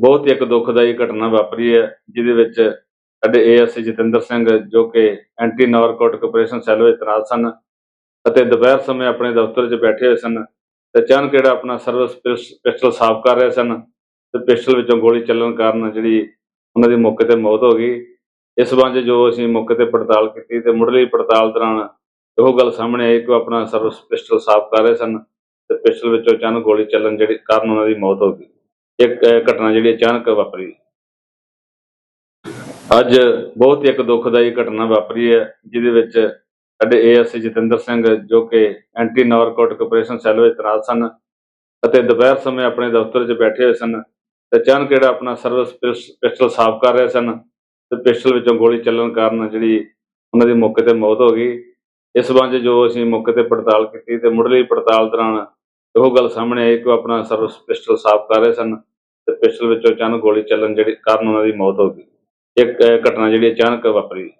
ਬਹੁਤ ਹੀ ਇੱਕ ਦੁਖਦਾਈ ਘਟਨਾ ਵਾਪਰੀ ਹੈ, ਜਿਹਦੇ ਵਿੱਚ ਸਾਡੇ ਏਐਸਏ ਜਤਿੰਦਰ ਸਿੰਘ ਜੋ ਕਿ ਐਂਟੀ ਨਾਰਕੋਟਿਕ ਆਪਰੇਸ਼ਨ ਸੈੱਲ ਵਿੱਚ ਤੈਨਾਤ ਸਨ ਅਤੇ ਦੁਪਹਿਰ ਸਮੇਂ ਆਪਣੇ ਦਫ਼ਤਰ 'ਚ ਬੈਠੇ ਹੋਏ ਸਨ ਤੇ ਅਚਾਨਕ ਜਿਹੜਾ ਆਪਣਾ ਸਰਵਿਸ ਪਿਸਟਲ ਸਾਫ਼ ਕਰ ਰਹੇ ਸਨ ਤੇ ਪਿਸਟਲ ਵਿੱਚੋਂ ਗੋਲੀ ਚੱਲਣ ਕਾਰਨ ਜਿਹੜੀ ਉਹਨਾਂ ਦੀ ਮੌਕੇ ਤੇ ਮੌਤ ਹੋ ਗਈ। ਇਸ ਸੰਬੰਧ ਜੋ ਅਸੀਂ ਮੌਕੇ ਤੇ ਪੜਤਾਲ ਕੀਤੀ ਤੇ ਮੁੱਢਲੀ ਪੜਤਾਲ ਦੌਰਾਨ ਉਹ ਗੱਲ ਸਾਹਮਣੇ ਆਈ ਕਿ ਆਪਣਾ ਸਰਵਿਸ ਪਿਸਟਲ ਸਾਫ਼ ਕਰ ਰਹੇ ਸਨ ਤੇ ਪਿਸਟਲ ਵਿੱਚੋਂ ਅਚਾਨਕ ਗੋਲੀ ਚੱਲਣ ਜਿਹੜੀ ਕਾਰਨ ਉਹਨਾਂ ਦੀ ਮੌਤ ਹੋ ਗਈ। ਇੱਕ ਘਟਨਾ ਜਿਹੜੀ ਅਚਾਨਕ ਵਾਪਰੀ। ਅੱਜ ਬਹੁਤ ਹੀ ਇੱਕ ਦੁਖਦਾਈ ਘਟਨਾ ਵਾਪਰੀ ਹੈ, ਜਿਹਦੇ ਵਿੱਚ ਸਾਡੇ ਏਐਸਏ ਜਤਿੰਦਰ ਸਿੰਘ ਜੋ ਕਿ ਐਂਟੀ ਨਾਰਕੋਟਿਕ ਆਪਰੇਸ਼ਨ ਸੈੱਲ ਵਿੱਚ ਤੈਨਾਤ ਸਨ ਅਤੇ ਦੁਪਹਿਰ ਸਮੇਂ ਆਪਣੇ ਦਫ਼ਤਰ 'ਚ ਬੈਠੇ ਹੋਏ ਸਨ ਤੇ ਅਚਾਨਕ ਜਿਹੜਾ ਆਪਣਾ ਸਰਵਿਸ ਪਿਸਟਲ ਸਾਫ਼ ਕਰ ਰਹੇ ਸਨ ਤੇ ਪਿਸਟਲ ਵਿੱਚੋਂ ਗੋਲੀ ਚੱਲਣ ਕਾਰਨ ਜਿਹੜੀ ਉਹਨਾਂ ਦੀ ਮੌਕੇ ਤੇ ਮੌਤ ਹੋ ਗਈ। ਇਸ ਸੰਬੰਧ ਜੋ ਅਸੀਂ ਮੌਕੇ ਤੇ ਪੜਤਾਲ ਕੀਤੀ ਤੇ ਮੁੱਢਲੀ ਪੜਤਾਲ ਦੌਰਾਨ ਉਹ ਗੱਲ ਸਾਹਮਣੇ ਆਈ ਕਿ ਉਹ ਆਪਣਾ ਸਰਵਿਸ ਪਿਸਟਲ ਸਾਫ਼ ਕਰ ਰਹੇ ਸਨ। ਤੇ ਪਿਸਟਲ ਵਿੱਚੋਂ ਅਚਾਨਕ ਗੋਲੀ ਚੱਲਣ ਜਿਹੜੇ ਕਾਰਨ ਉਹਨਾਂ ਦੀ ਮੌਤ ਹੋ ਗਈ। ਇੱਕ ਘਟਨਾ ਜਿਹੜੀ ਅਚਾਨਕ ਵਾਪਰੀ।